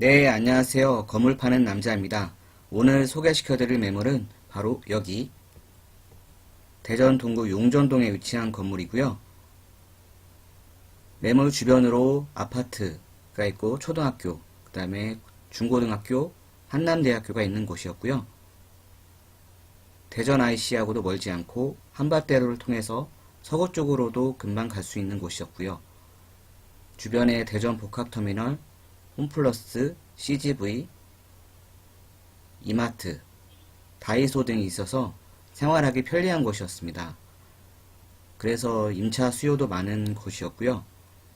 네, 안녕하세요. 건물 파는 남자입니다. 오늘 소개시켜드릴 매물은 바로 여기 대전 동구 용전동에 위치한 건물이고요. 매물 주변으로 아파트가 있고 초등학교, 그 다음에 중고등학교, 한남대학교가 있는 곳이었고요. 대전 IC하고도 멀지 않고 한밭대로를 통해서 서구 쪽으로도 금방 갈 수 있는 곳이었고요. 주변에 대전 복합터미널, 홈플러스, CGV, 이마트, 다이소 등이 있어서 생활하기 편리한 곳이었습니다. 그래서 임차 수요도 많은 곳이었고요.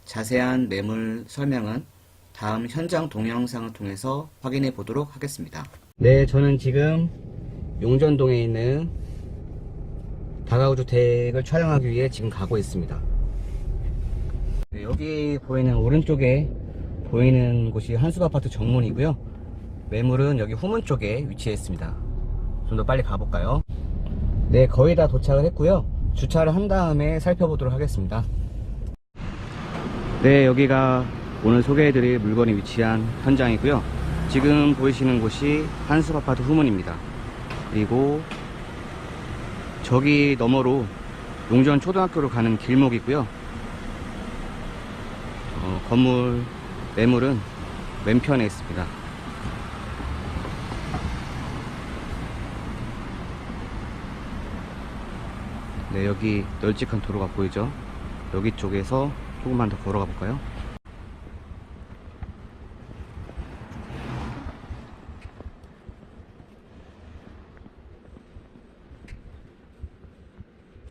자세한 매물 설명은 다음 현장 동영상을 통해서 확인해 보도록 하겠습니다. 네, 저는 지금 용전동에 있는 다가구 주택을 촬영하기 위해 지금 가고 있습니다. 네, 여기 보이는 오른쪽에 보이는 곳이 한숲 아파트 정문이고요. 매물은 여기 후문 쪽에 위치해 있습니다. 좀 더 빨리 가볼까요? 네, 거의 다 도착을 했고요. 주차를 한 다음에 살펴보도록 하겠습니다. 네, 여기가 오늘 소개해드릴 물건이 위치한 현장이고요. 지금 보이시는 곳이 한숲 아파트 후문입니다. 그리고 저기 너머로 용전 초등학교로 가는 길목이고요. 어, 건물 매물은 왼편에 있습니다. 네, 여기 널찍한 도로가 보이죠? 여기 쪽에서 조금만 더 걸어가 볼까요?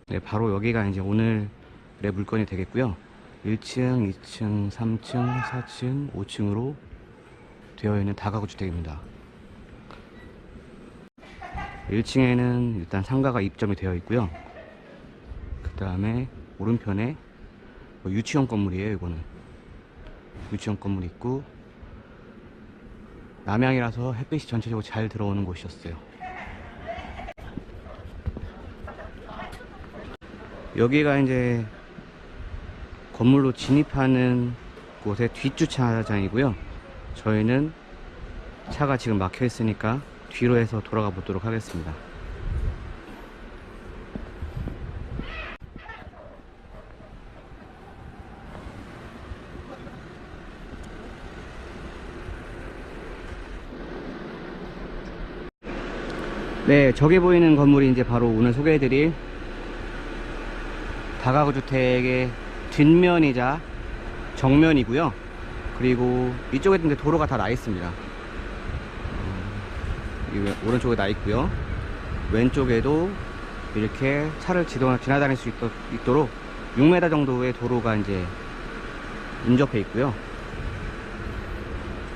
네, 바로 여기가 이제 오늘의 물건이 되겠고요. 1층, 2층, 3층, 4층, 5층으로 되어 있는 다가구 주택입니다. 1층에는 일단 상가가 입점이 되어 있고요. 그 다음에 오른편에 뭐 유치원 건물이에요, 이거는. 유치원 건물 있고, 남향이라서 햇빛이 전체적으로 잘 들어오는 곳이었어요. 여기가 이제 건물로 진입하는 곳의 뒷주차장이고요. 저희는 차가 지금 막혀 있으니까 뒤로 해서 돌아가 보도록 하겠습니다. 네, 저기 보이는 건물이 이제 바로 오늘 소개해드릴 다가구 주택의 뒷면이자 정면이고요. 그리고 이쪽에 이제 도로가 다 나 있습니다. 음, 오른쪽에 나 있고요. 왼쪽에도 이렇게 차를 지나다닐 수 있도, 있도록 6m 정도의 도로가 이제 인접해 있고요.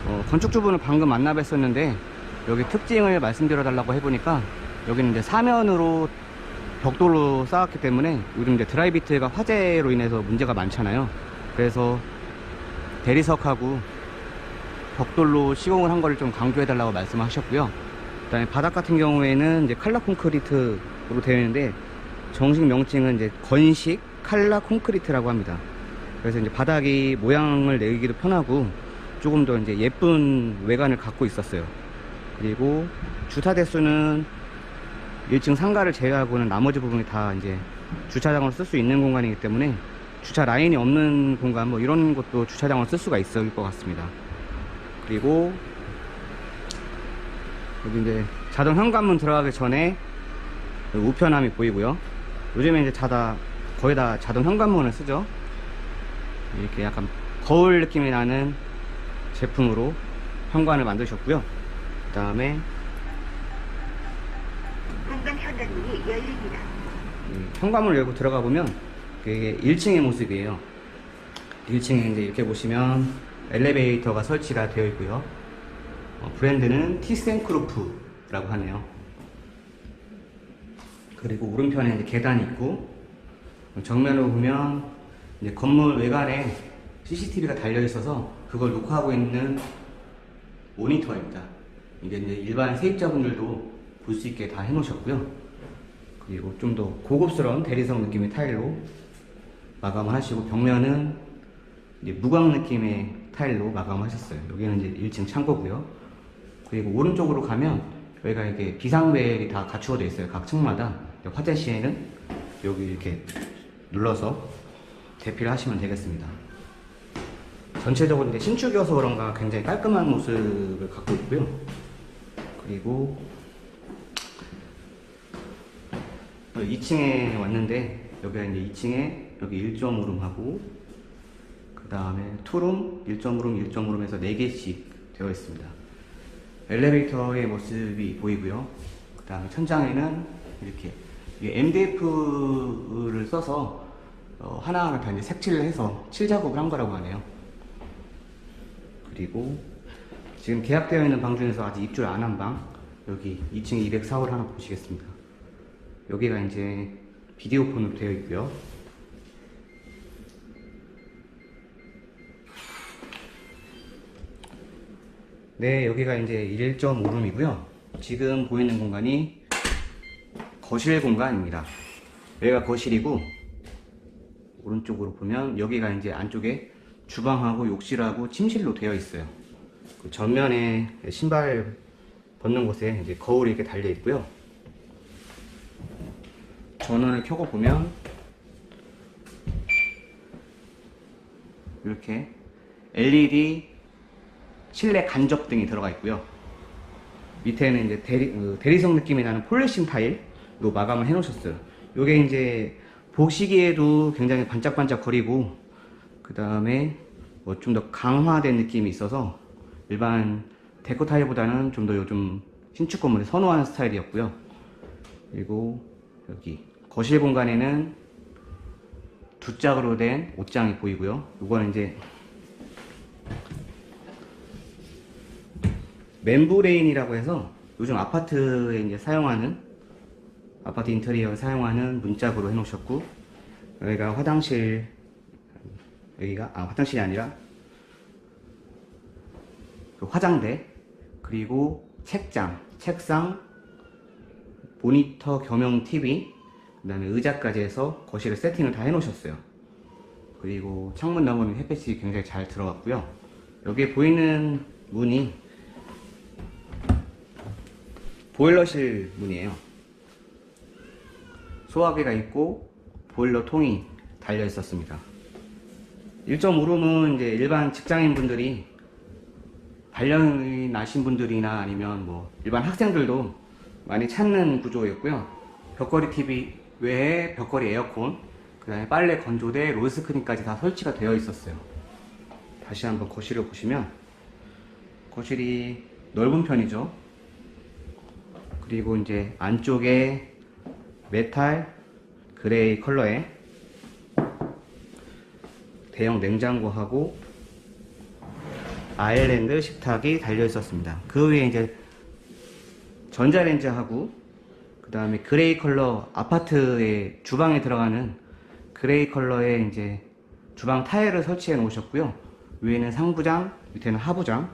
어, 건축주분을 방금 만나 뵀었는데 여기 특징을 말씀드려 달라고 해보니까 여기는 이제 사면으로 벽돌로 쌓았기 때문에 요즘 이제 드라이비트가 화재로 인해서 문제가 많잖아요. 그래서 대리석하고 벽돌로 시공을 한 거를 좀 강조해 달라고 말씀하셨고요. 그다음에 바닥 같은 경우에는 이제 칼라 콘크리트로 되어 있는데 정식 명칭은 이제 건식 칼라 콘크리트라고 합니다. 그래서 이제 바닥이 모양을 내기도 편하고 조금 더 이제 예쁜 외관을 갖고 있었어요. 그리고 주차 대수는 1층 상가를 제외하고는 나머지 부분이 다 이제 주차장으로 쓸 수 있는 공간이기 때문에 주차 라인이 없는 공간 뭐 이런 것도 주차장으로 쓸 수가 있을 것 같습니다. 그리고 여기 이제 자동 현관문 들어가기 전에 우편함이 보이고요. 요즘에 이제 자다 거의 다 자동 현관문을 쓰죠. 이렇게 약간 거울 느낌이 나는 제품으로 현관을 만드셨고요. 그 다음에 현관 문이 열립니다. 음, 현관문을 열고 들어가 보면 이게 1층의 모습이에요. 1층에 이제 이렇게 보시면 엘리베이터가 설치가 되어 있고요. 어, 브랜드는 티센크로프라고 하네요. 그리고 오른편에 이제 계단이 있고 정면으로 보면 이제 건물 외관에 CCTV가 달려 있어서 그걸 녹화하고 있는 모니터입니다. 이게 이제 일반 세입자분들도 볼 수 있게 다 해놓으셨고요. 그리고 좀 더 고급스러운 대리석 느낌의 타일로 마감을 하시고 벽면은 무광 느낌의 타일로 마감하셨어요. 여기는 이제 1층 창고고요. 그리고 오른쪽으로 가면 여기가 이렇게 비상벨이 다 갖추어져 있어요. 각 층마다 화재 시에는 여기 이렇게 눌러서 대피를 하시면 되겠습니다. 전체적으로 이제 신축이어서 그런가 굉장히 깔끔한 모습을 갖고 있고요. 그리고 2층에 왔는데 여기가 이제 2층에 여기 1.5룸하고 그 다음에 투룸, 1.5룸, 1.5룸에서 4개씩 되어 있습니다. 엘리베이터의 모습이 보이고요. 그 다음에 천장에는 이렇게 MDF를 써서 어, 하나하나 다 이제 색칠을 해서 칠 작업을 한 거라고 하네요. 그리고 지금 계약되어 있는 방 중에서 아직 입주를 안 한 방, 여기 2층 204홀 하나 보시겠습니다. 여기가 이제 비디오 폰으로 되어 있고요. 네, 여기가 이제 1.5룸이고요. 지금 보이는 공간이 거실 공간입니다. 여기가 거실이고 오른쪽으로 보면 여기가 이제 안쪽에 주방하고 욕실하고 침실로 되어 있어요. 그 전면에 신발 벗는 곳에 이제 거울이 이렇게 달려 있고요. 전원을 켜고 보면 이렇게 LED 실내 간접등이 들어가 있고요. 밑에는 이제 대리, 어, 대리석 느낌이 나는 폴리싱 타일로 마감을 해 놓으셨어요. 요게 이제 보시기에도 굉장히 반짝반짝 거리고 그 다음에 뭐 좀 더 강화된 느낌이 있어서 일반 데코 타일보다는 좀 더 요즘 신축 건물에 선호하는 스타일이었고요. 그리고 여기 거실 공간에는 두 짝으로 된 옷장이 보이고요. 이거는 이제 멤브레인이라고 해서 요즘 아파트에 이제 사용하는 아파트 인테리어에 사용하는 문짝으로 해놓으셨고 여기가 화장실 여기가 아 화장실이 아니라 그 화장대 그리고 책장 책상 모니터 겸용 TV 그 다음에 의자까지 해서 거실에 세팅을 다 해놓으셨어요 그리고 창문 너머는 햇빛이 굉장히 잘 들어갔고요 여기에 보이는 문이 보일러실 문이에요. 소화기가 있고 보일러 통이 달려 있었습니다. 1.5룸은 이제 일반 직장인 분들이 발령이 나신 분들이나 아니면 뭐 일반 학생들도 많이 찾는 구조였고요. 벽걸이 TV 외에 벽걸이 에어컨, 그 다음에 빨래 건조대, 로스크린까지 다 설치가 되어 있었어요. 다시 한번 거실을 보시면 거실이 넓은 편이죠. 그리고 이제 안쪽에 메탈 그레이 컬러의 대형 냉장고하고 아일랜드 식탁이 달려 있었습니다. 그 위에 이제 전자레인지하고 그 다음에 그레이 컬러 아파트의 주방에 들어가는 그레이 컬러의 이제 주방 타일을 설치해 놓으셨고요. 위에는 상부장, 밑에는 하부장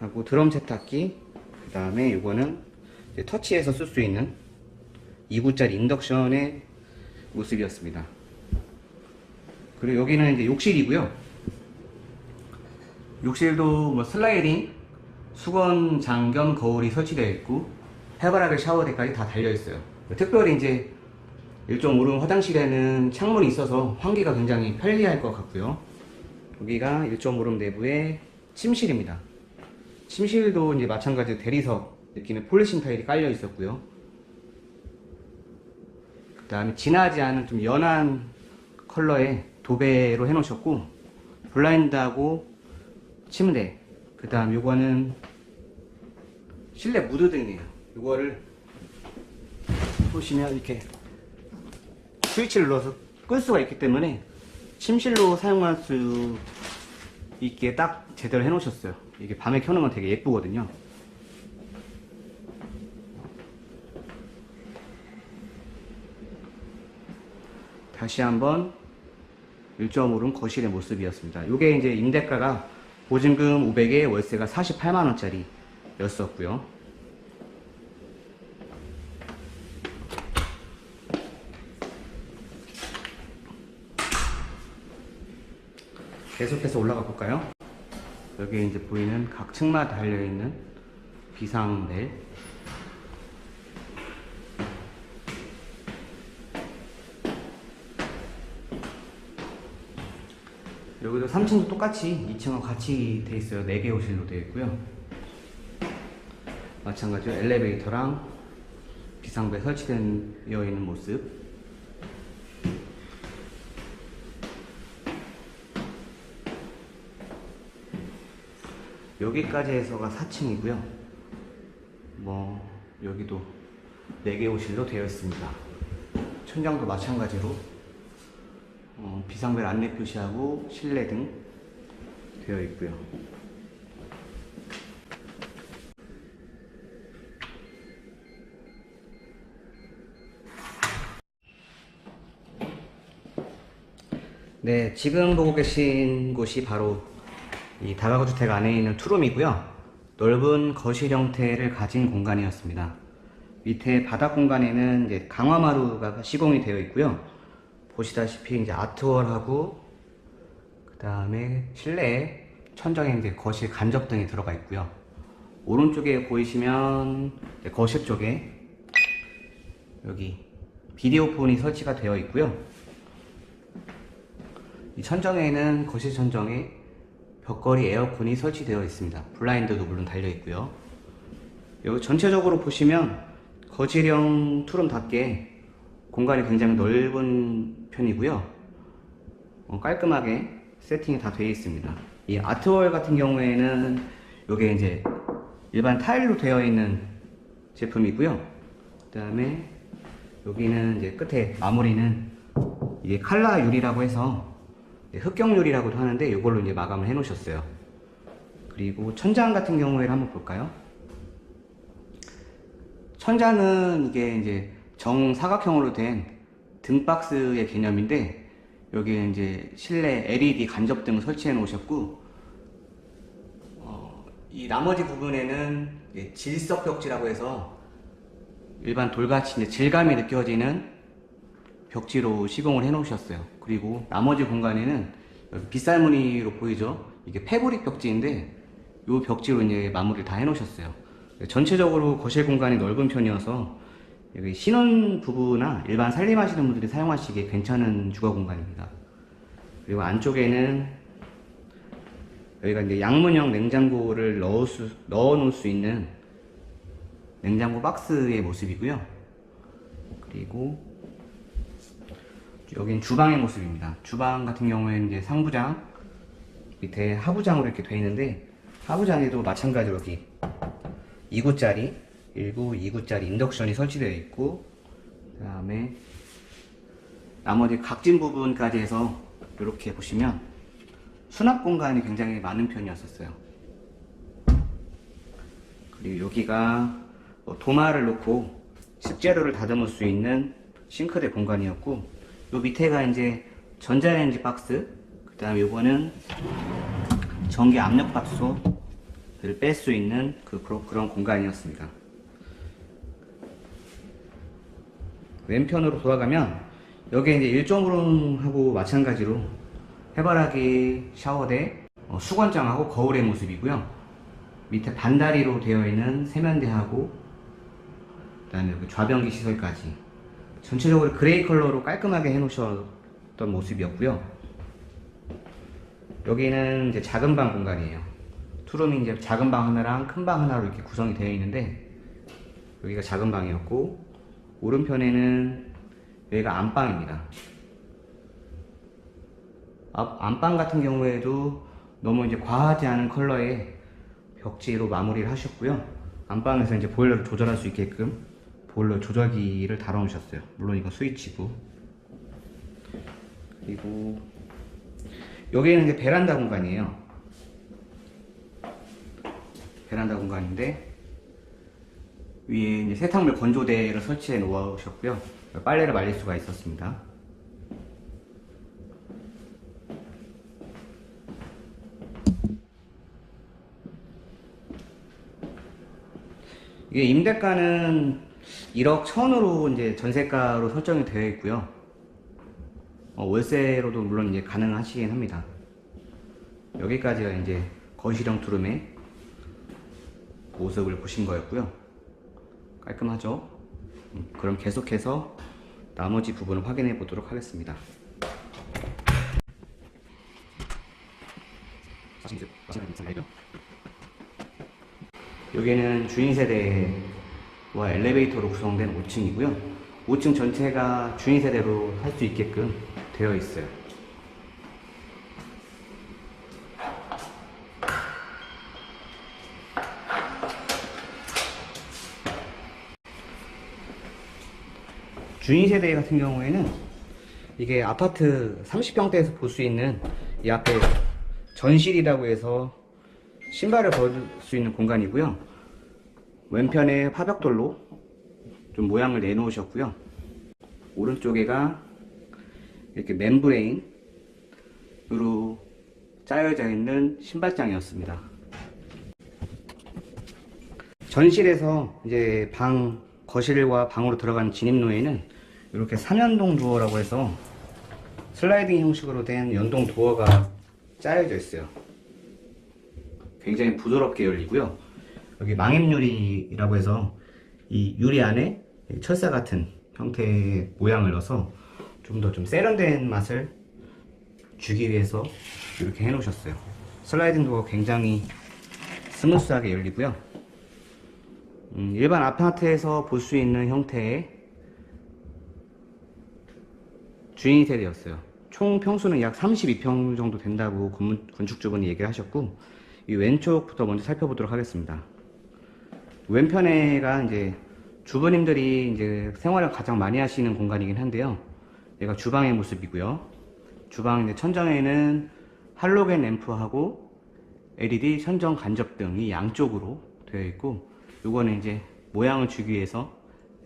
하고 드럼 세탁기 그 다음에 이거는 터치해서 쓸 수 있는 2구짜리 인덕션의 모습이었습니다. 그리고 여기는 이제 욕실이고요. 욕실도 뭐 슬라이딩, 수건장 겸 거울이 설치되어 있고 해바라기 샤워대까지 다 달려 있어요. 특별히 이제 1.5룸 화장실에는 창문이 있어서 환기가 굉장히 편리할 것 같고요. 여기가 1.5룸 내부의 침실입니다. 침실도 이제 마찬가지로 대리석 느낌의 폴리싱 타일이 깔려 있었고요. 그 다음에 진하지 않은 좀 연한 컬러의 도배로 해놓으셨고 블라인드하고 침대 그 다음 요거는 실내 무드등이에요. 요거를 보시면 이렇게 스위치를 눌러서 끌 수가 있기 때문에 침실로 사용할 수 있게 딱 제대로 해놓으셨어요. 이게 밤에 켜는 건 되게 예쁘거든요. 다시 한번 1.5룸 거실의 모습이었습니다. 이게 이제 임대가가 보증금 500에 월세가 48만 원짜리였었고요. 계속해서 올라가 볼까요? 여기에 이제 보이는 각 층마다 달려있는 비상벨. 여기도 3층도 똑같이 2층과 같이 돼 있어요. 4개 호실로 되어 있고요. 마찬가지로 엘리베이터랑 비상벨 설치되어 있는 모습. 여기까지 해서가 4층이고요. 뭐 여기도 4개 호실로 되어 있습니다. 천장도 마찬가지로 어, 비상벨 안내 표시하고 실내 등 되어 있고요. 네, 지금 보고 계신 곳이 바로 이 다가구 주택 안에 있는 투룸이고요. 넓은 거실 형태를 가진 공간이었습니다. 밑에 바닥 공간에는 이제 강화마루가 시공이 되어 있고요. 보시다시피 이제 아트월하고 그 다음에 실내에 천정에 이제 거실 간접 등이 들어가 있고요. 오른쪽에 보이시면 거실 쪽에 여기 비디오폰이 설치가 되어 있고요. 이 천정에는 거실 천정에 벽걸이 에어컨이 설치되어 있습니다. 블라인드도 물론 달려 있고요. 여기 전체적으로 보시면 거실형 투룸답게 공간이 굉장히 넓은 편이고요. 어, 깔끔하게 세팅이 다 되어 있습니다. 이 아트월 같은 경우에는 이게 이제 일반 타일로 되어 있는 제품이고요. 그 다음에 여기는 이제 끝에 마무리는 이게 칼라 유리라고 해서 흑경 유리라고도 하는데 이걸로 이제 마감을 해 놓으셨어요. 그리고 천장 같은 경우에는 한번 볼까요? 천장은 이게 이제 정사각형으로 된 등박스의 개념인데 여기에 이제 실내 LED 간접등 설치해 놓으셨고 어, 이 나머지 부분에는 질석 벽지라고 해서 일반 돌같이 질감이 느껴지는 벽지로 시공을 해 놓으셨어요. 그리고 나머지 공간에는 빗살무늬로 보이죠? 이게 패브릭 벽지인데 이 벽지로 이제 마무리를 다 해 놓으셨어요. 전체적으로 거실 공간이 넓은 편이어서 여기 신혼 부부나 일반 살림하시는 분들이 사용하시기에 괜찮은 주거 공간입니다. 그리고 안쪽에는 여기가 이제 양문형 냉장고를 넣을 수, 넣어 놓을 수 있는 냉장고 박스의 모습이고요. 그리고 여긴 주방의 모습입니다. 주방 같은 경우에는 이제 상부장 밑에 하부장으로 이렇게 되어 있는데 하부장에도 마찬가지로 여기 2구짜리 1구, 2구짜리 인덕션이 설치되어 있고 그 다음에 나머지 각진 부분까지 해서 이렇게 보시면 수납 공간이 굉장히 많은 편이었었어요. 그리고 여기가 뭐 도마를 놓고 식재료를 다듬을 수 있는 싱크대 공간이었고 요 밑에가 이제 전자레인지 박스 그 다음에 요거는 전기 압력 밥솥을 뺄 수 있는 그, 그런- 공간이었습니다. 왼편으로 돌아가면 여기에 이제 1.5룸하고 마찬가지로 해바라기 샤워대 어, 수건장하고 거울의 모습이고요. 밑에 반다리로 되어 있는 세면대하고 그 다음에 여기 좌변기 시설까지 전체적으로 그레이 컬러로 깔끔하게 해놓으셨던 모습이었고요. 여기는 이제 작은 방 공간이에요. 투룸이 이제 작은 방 하나랑 큰 방 하나로 이렇게 구성이 되어 있는데 여기가 작은 방이었고 오른편에는 여기가 안방입니다. 앞- 안방 같은 경우에도 너무 이제 과하지 않은 컬러의 벽지로 마무리를 하셨고요. 안방에서 이제 보일러를 조절할 수 있게끔 보일러 조절기를 달아 놓으셨어요. 물론 이건 스위치고. 그리고 여기는 이제 베란다 공간이에요. 베란다 공간인데 위에 이제 세탁물 건조대를 설치해 놓으셨고요. 빨래를 말릴 수가 있었습니다. 이게 임대가는 1억 1000으로 이제 전세가로 설정이 되어 있고요. 어, 월세로도 물론 이제 가능하시긴 합니다. 여기까지가 이제 거실형 투룸의 모습을 보신 거였고요. 깔끔하죠? 음, 그럼 계속해서 나머지 부분을 확인해 보도록 하겠습니다. 여기는 주인 세대 와 엘리베이터로 구성된 5층이고요. 5층 전체가 주인 세대로 할 수 있게끔 되어 있어요. 주인 세대 같은 경우에는 이게 아파트 30평대에서 볼 수 있는 이 앞에 전실이라고 해서 신발을 벗을 수 있는 공간이고요. 왼편에 화벽돌로 좀 모양을 내놓으셨고요. 오른쪽에가 이렇게 멤브레인으로 짜여져 있는 신발장이었습니다. 전실에서 이제 방, 거실과 방으로 들어가는 진입로에는 이렇게 3연동 도어라고 해서 슬라이딩 형식으로 된 연동 도어가 짜여져 있어요. 굉장히 부드럽게 열리고요. 여기 망임유리라고 해서 이 유리 안에 철사 같은 형태의 모양을 넣어서 좀 더좀 세련된 맛을 주기 위해서 이렇게 해 놓으셨어요. 슬라이딩 도어가 굉장히 스무스하게 열리고요. 음, 일반 아파트에서 볼 수 있는 형태의 주인 세대였어요. 총 평수는 약 32평 정도 된다고 건축주분이 얘기를 하셨고, 이 왼쪽부터 먼저 살펴보도록 하겠습니다. 왼편에가 이제 주부님들이 이제 생활을 가장 많이 하시는 공간이긴 한데요. 얘가 주방의 모습이고요. 주방 이제 천장에는 할로겐 램프하고 LED 천정 간접 등이 양쪽으로 되어 있고, 요거는 이제 모양을 주기 위해서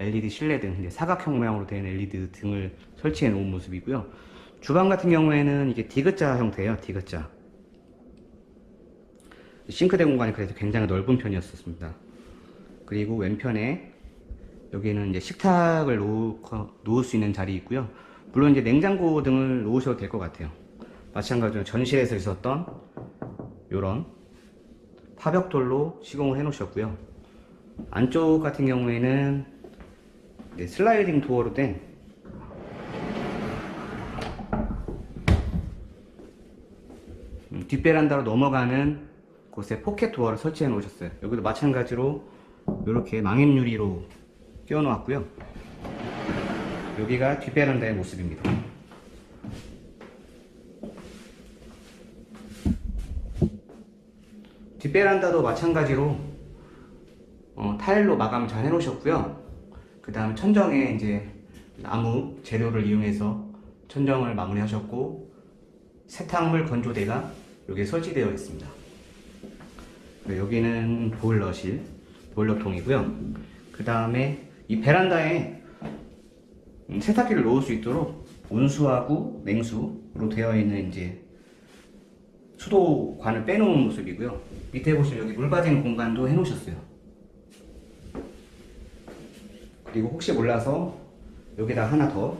LED 실내등, 이제 사각형 모양으로 된 LED 등을 설치해 놓은 모습이고요. 주방 같은 경우에는 이게 디귿자 형태예요, 디귿자. 싱크대 공간이 그래도 굉장히 넓은 편이었습니다. 그리고 왼편에 여기는 이제 식탁을 놓, 놓을 수 있는 자리 있고요. 물론 이제 냉장고 등을 놓으셔도 될 것 같아요. 마찬가지로 전실에서 있었던 요런 화벽돌로 시공을 해 놓으셨고요. 안쪽 같은 경우에는 슬라이딩 도어로 된 음, 뒷베란다로 넘어가는 곳에 포켓 도어를 설치해 놓으셨어요. 여기도 마찬가지로 이렇게 망임유리로 끼워 놓았고요. 여기가 뒷베란다의 모습입니다. 뒷베란다도 마찬가지로 어, 타일로 마감 잘 해놓으셨고요. 그 다음 천정에 이제 나무 재료를 이용해서 천정을 마무리하셨고 세탁물 건조대가 여기에 설치되어 있습니다. 네, 여기는 보일러실, 보일러통이고요. 그 다음에 이 베란다에 음, 세탁기를 놓을 수 있도록 온수하고 냉수로 되어 있는 이제 수도관을 빼놓은 모습이고요. 밑에 보시면 여기 물 빠지는 공간도 해놓으셨어요. 그리고 혹시 몰라서 여기다 하나 더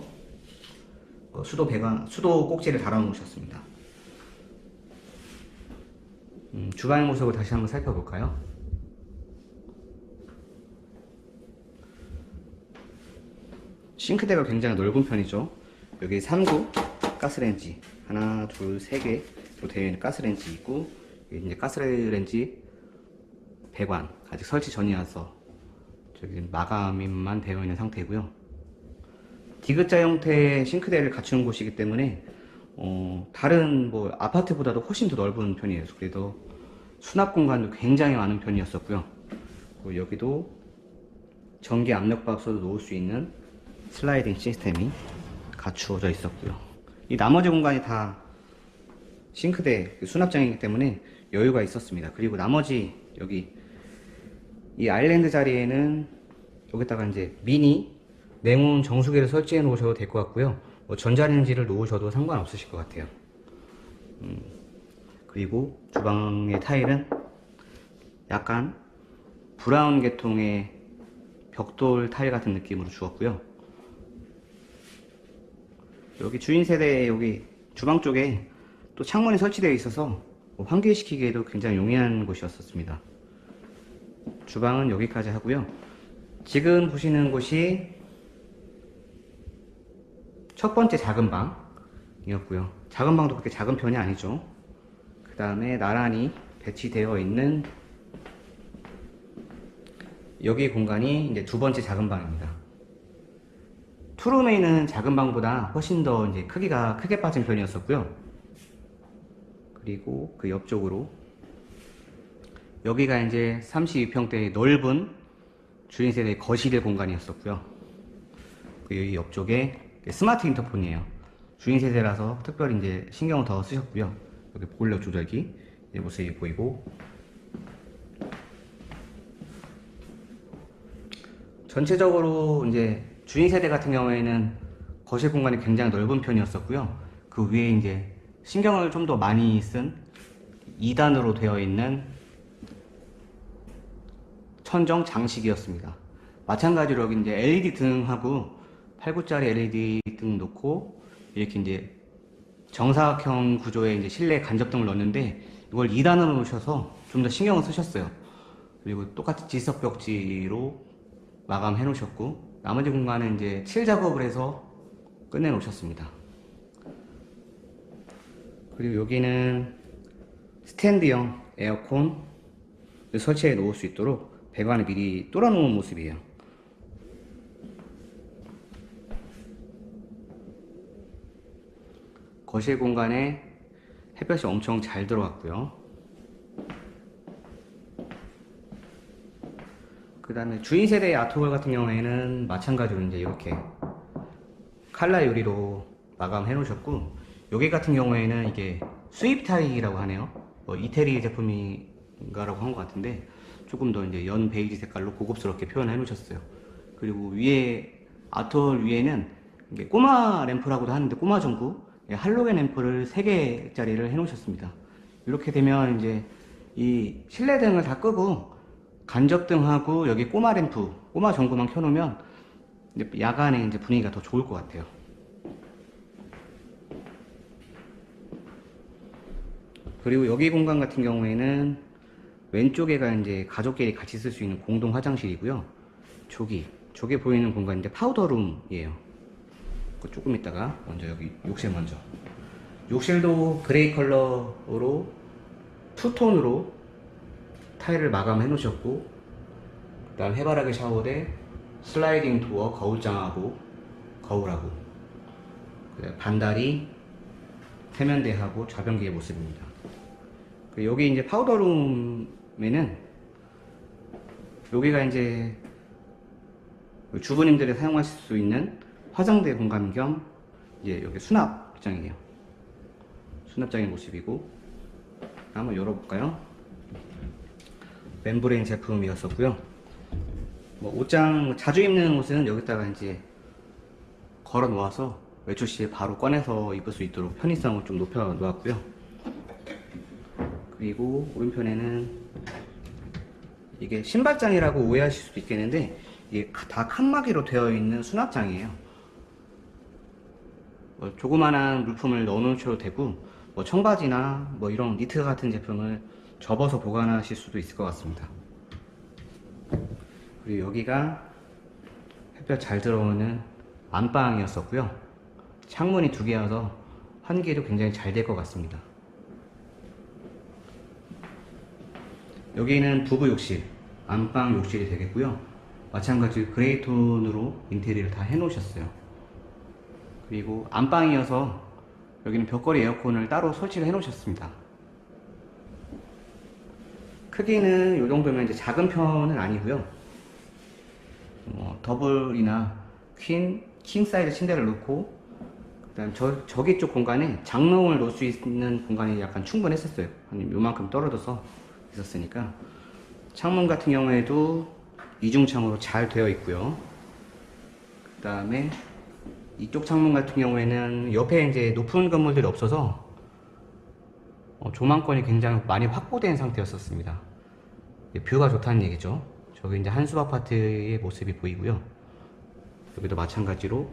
어, 수도 배관, 수도 꼭지를 달아 놓으셨습니다. 음, 주방의 모습을 다시 한번 살펴볼까요? 싱크대가 굉장히 넓은 편이죠. 여기 3구 가스레인지 하나, 둘, 세 개로 되어 있는 가스레인지 있고 이제 가스레인지 배관 아직 설치 전이라서 저기 마감만 되어 있는 상태고요. 디귿자 형태의 싱크대를 갖추는 곳이기 때문에 어, 다른 뭐 아파트보다도 훨씬 더 넓은 편이에요. 그래도 수납 공간도 굉장히 많은 편이었었고요. 여기도 전기 압력밥솥을 놓을 수 있는 슬라이딩 시스템이 갖추어져 있었고요. 이 나머지 공간이 다 싱크대 그 수납장이기 때문에 여유가 있었습니다. 그리고 나머지 여기 이 아일랜드 자리에는 여기다가 이제 미니 냉온 정수기를 설치해 놓으셔도 될 것 같고요. 뭐 전자레인지를 놓으셔도 상관없으실 것 같아요. 음, 그리고 주방의 타일은 약간 브라운 계통의 벽돌 타일 같은 느낌으로 주었고요. 여기 주인 세대 여기 주방 쪽에 또 창문이 설치되어 있어서 환기시키기에도 굉장히 용이한 곳이었었습니다. 주방은 여기까지 하고요. 지금 보시는 곳이 첫 번째 작은 방이었고요. 작은 방도 그렇게 작은 편이 아니죠. 그 다음에 나란히 배치되어 있는 여기 공간이 이제 두 번째 작은 방입니다. 투룸에 있는 작은 방보다 훨씬 더 이제 크기가 크게 빠진 편이었었고요. 그리고 그 옆쪽으로 여기가 이제 32평대의 넓은 주인 세대 거실 공간이었었고요. 그 옆쪽에 스마트 인터폰이에요. 주인 세대라서 특별히 이제 신경을 더 쓰셨고요. 여기 보일러 조절기 이 모습이 보이고 전체적으로 이제 주인 세대 같은 경우에는 거실 공간이 굉장히 넓은 편이었었고요. 그 위에 이제 신경을 좀 더 많이 쓴 2단으로 되어 있는 천정 장식이었습니다. 마찬가지로 여기 이제 LED 등하고 8구짜리 LED 등 놓고 이렇게 이제 정사각형 구조의 이제 실내 간접등을 넣었는데 이걸 2단으로 놓으셔서 좀 더 신경을 쓰셨어요. 그리고 똑같이 지석 벽지로 마감해 놓으셨고 나머지 공간은 이제 칠 작업을 해서 끝내 놓으셨습니다. 그리고 여기는 스탠드형 에어컨 설치해 놓을 수 있도록 배관을 미리 뚫어 놓은 모습이에요. 거실 공간에 햇볕이 엄청 잘 들어갔고요. 그 다음에 주인 세대의 아트홀 같은 경우에는 마찬가지로 이제 이렇게 칼라 유리로 마감해 놓으셨고 여기 같은 경우에는 이게 수입 타일이라고 하네요. 뭐 이태리 제품인가라고 한 것 같은데 조금 더 이제 연 베이지 색깔로 고급스럽게 표현해 놓으셨어요. 그리고 위에 아트홀 위에는 꼬마 램프라고도 하는데 꼬마 전구 예, 할로겐 램프를 3개짜리를 해 놓으셨습니다. 이렇게 되면 이제 이 실내 등을 다 끄고 간접등하고 여기 꼬마 램프, 꼬마 전구만 켜놓으면 야간에 이제 분위기가 더 좋을 것 같아요. 그리고 여기 공간 같은 경우에는 왼쪽에가 이제 가족끼리 같이 쓸 수 있는 공동 화장실이고요. 저기, 저기 보이는 공간인데 파우더룸이에요. 그 조금 있다가 먼저 여기 욕실 먼저. 욕실도 그레이 컬러로 투톤으로 타일을 마감해 놓으셨고 그 다음 해바라기 샤워대 슬라이딩 도어 거울장하고 거울하고 반다리 세면대하고 좌변기의 모습입니다. 그 여기 이제 파우더룸에는 여기가 이제 주부님들이 사용하실 수 있는 화장대 공간 겸 이제 여기 수납장이에요. 수납장의 모습이고 한번 열어볼까요? 멤브레인 제품이었었고요. 뭐 옷장 자주 입는 옷은 여기다가 이제 걸어 놓아서 외출 시에 바로 꺼내서 입을 수 있도록 편의성을 좀 높여 놓았고요. 그리고 오른편에는 이게 신발장이라고 오해하실 수도 있겠는데 이게 다 칸막이로 되어 있는 수납장이에요. 뭐 조그만한 물품을 넣어놓으셔도 되고 뭐 청바지나 뭐 이런 니트 같은 제품을 접어서 보관하실 수도 있을 것 같습니다. 그리고 여기가 햇볕 잘 들어오는 안방이었었고요. 창문이 두 개여서 환기도 굉장히 잘 될 것 같습니다. 여기는 부부 욕실, 안방 욕실이 되겠고요. 마찬가지로 그레이 톤으로 인테리어를 다 해놓으셨어요. 그리고 안방이어서 여기는 벽걸이 에어컨을 따로 설치를 해놓으셨습니다. 크기는 이 정도면 이제 작은 편은 아니고요. 뭐 더블이나 퀸, 킹 사이즈 침대를 놓고 그다음 저 저기 쪽 공간에 장롱을 놓을 수 있는 공간이 약간 충분했었어요. 한 요만큼 떨어져서 있었으니까 창문 같은 경우에도 이중창으로 잘 되어 있고요. 그 다음에 이쪽 창문 같은 경우에는 옆에 이제 높은 건물들이 없어서 어, 조망권이 굉장히 많이 확보된 상태였었습니다. 예, 뷰가 좋다는 얘기죠. 저기 이제 한숲 아파트의 모습이 보이고요. 여기도 마찬가지로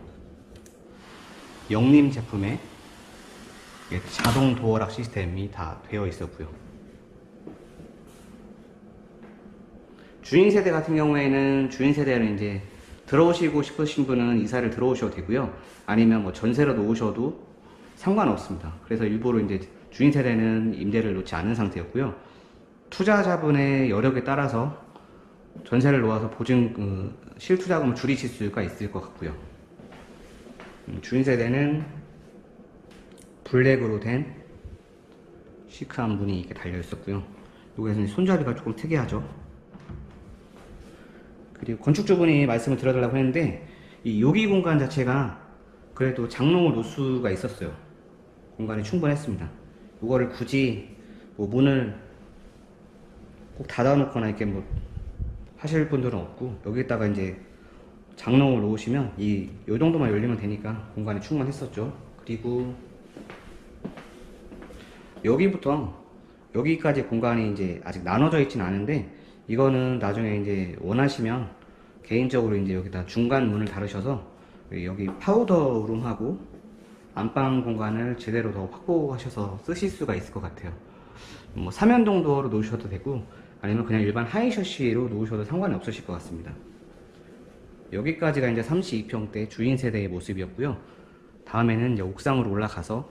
영림 제품의 자동 도어락 시스템이 다 되어 있었고요. 주인 세대 같은 경우에는 주인 세대는 이제 들어오시고 싶으신 분은 이사를 들어오셔도 되고요. 아니면 뭐 전세로 놓으셔도 상관없습니다. 그래서 일부러 이제 주인 세대는 임대를 놓지 않은 상태였고요. 투자자분의 여력에 따라서 전세를 놓아서 보증 그, 실투자금을 줄이실 수가 있을 것 같고요. 음, 주인 세대는 블랙으로 된 시크한 문이 이렇게 달려 있었고요. 여기에서는 손잡이가 조금 특이하죠. 그리고 건축주분이 말씀을 드려달라고 했는데 이 요기 공간 자체가 그래도 장롱을 놓을 수가 있었어요. 공간이 충분했습니다. 이거를 굳이 뭐 문을 꼭 닫아놓거나 이렇게 뭐 하실 분들은 없고 여기다가 이제 장롱을 놓으시면 이 요 정도만 열리면 되니까 공간이 충분했었죠. 그리고 여기부터 여기까지 공간이 이제 아직 나눠져 있지는 않은데 이거는 나중에 이제 원하시면 개인적으로 이제 여기다 중간 문을 달으셔서 여기 파우더 룸하고 안방 공간을 제대로 더 확보하셔서 쓰실 수가 있을 것 같아요. 뭐 삼연동 도어로 놓으셔도 되고 아니면 그냥 일반 하이셔시로 놓으셔도 상관이 없으실 것 같습니다. 여기까지가 이제 32평대 주인 세대의 모습이었고요. 다음에는 이제 옥상으로 올라가서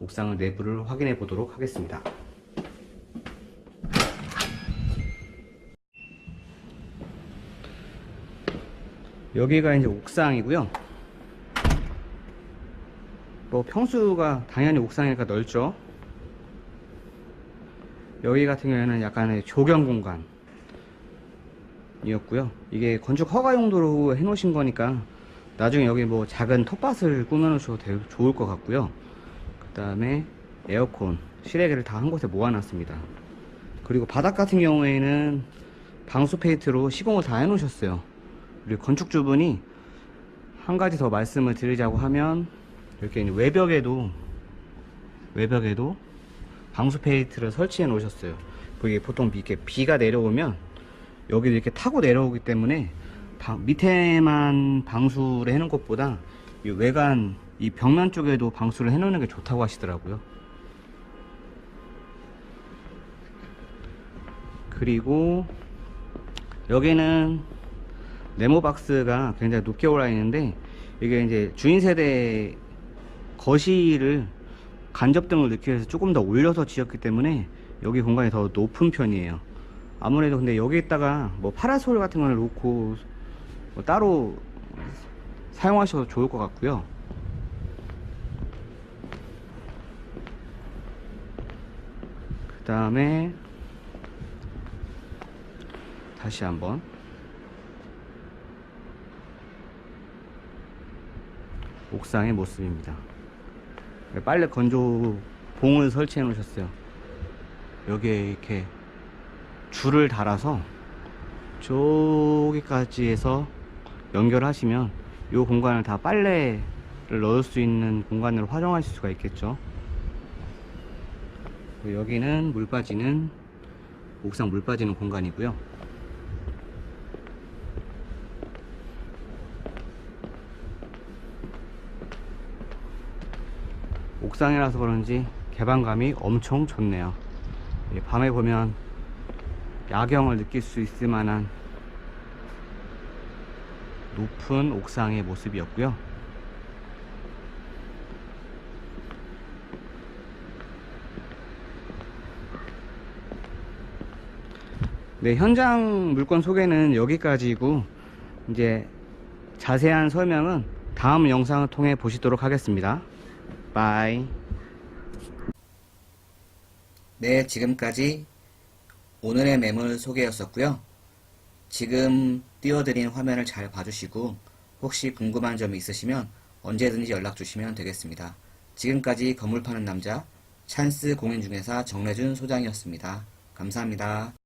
옥상의 내부를 확인해 보도록 하겠습니다. 여기가 이제 옥상이고요. 뭐 평수가 당연히 옥상이니까 넓죠. 여기 같은 경우에는 약간의 조경 공간 이었고요. 이게 건축 허가 용도로 해 놓으신 거니까 나중에 여기 뭐 작은 텃밭을 꾸며 놓으셔도 되- 좋을 것 같고요. 그 다음에 에어컨, 실외기를 다 한 곳에 모아 놨습니다. 그리고 바닥 같은 경우에는 방수 페인트로 시공을 다 해 놓으셨어요. 그리고 건축주분이 한 가지 더 말씀을 드리자고 하면 이렇게 외벽에도 외벽에도 방수 페인트를 설치해 놓으셨어요. 그게 보통 이렇게 비가 내려오면 여기도 이렇게 타고 내려오기 때문에 방- 밑에만 방수를 해 놓은 것보다 이 외관 이 벽면 쪽에도 방수를 해 놓는 게 좋다고 하시더라고요. 그리고 여기는 네모 박스가 굉장히 높게 올라 있는데 이게 이제 주인 세대 거실을 간접 등을 넣기 위해서 조금 더 올려서 지었기 때문에 여기 공간이 더 높은 편이에요. 아무래도 근데 여기에다가 뭐 파라솔 같은 거를 놓고 뭐 따로 사용하셔도 좋을 것 같고요. 그 다음에 다시 한번 옥상의 모습입니다. 빨래 건조 봉을 설치해 놓으셨어요. 여기에 이렇게 줄을 달아서 저기까지 해서 연결하시면 이 공간을 다 빨래를 넣을 수 있는 공간으로 활용하실 수가 있겠죠. 여기는 물 빠지는 옥상 물 빠지는 공간이고요. 옥상이라서 그런지 개방감이 엄청 좋네요. 이 밤에 보면 야경을 느낄 수 있을 만한 높은 옥상의 모습이었고요. 네, 현장 물건 소개는 여기까지고 이제 자세한 설명은 다음 영상을 통해 보시도록 하겠습니다. 바이. 네, 지금까지 오늘의 매물 소개였었고요. 지금 띄워드린 화면을 잘 봐주시고 혹시 궁금한 점이 있으시면 언제든지 연락 주시면 되겠습니다. 지금까지 건물 파는 남자 찬스 공인중개사 정래준 소장이었습니다. 감사합니다.